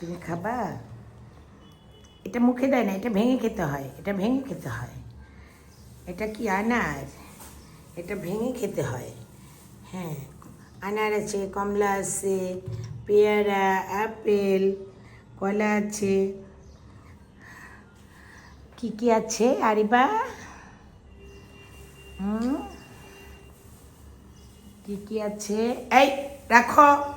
তুমি খাবা? এটা মুখে দেয় না, এটা ভেঙে খেতে হয়, এটা ভেঙে খেতে হয়। এটা কি আনার? এটা ভেঙে খেতে হয়। হ্যাঁ আনার আছে, কমলা আছে, পেয়ারা, আপেল, কলা আছে। কি কি আছে, আরিবা? হুম? কি কি আছে? এই, রাখো।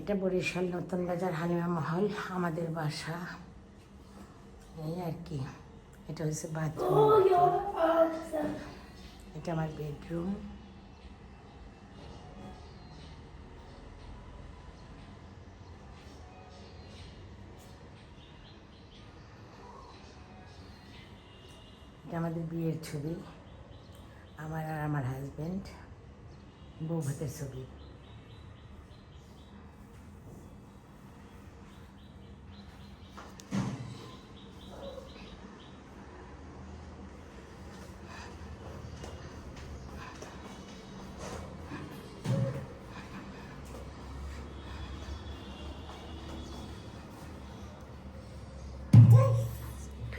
এটা বরিশাল নতুন বাজার হালিমা মহল আমাদের বাসা। এই আর কি। এটা হচ্ছে বাথরুম এটা আমার বেডরুম এটা আমাদের বিয়ের ছবি। আমার আর আমার হাজব্যান্ড বউ ভাতের ছবি।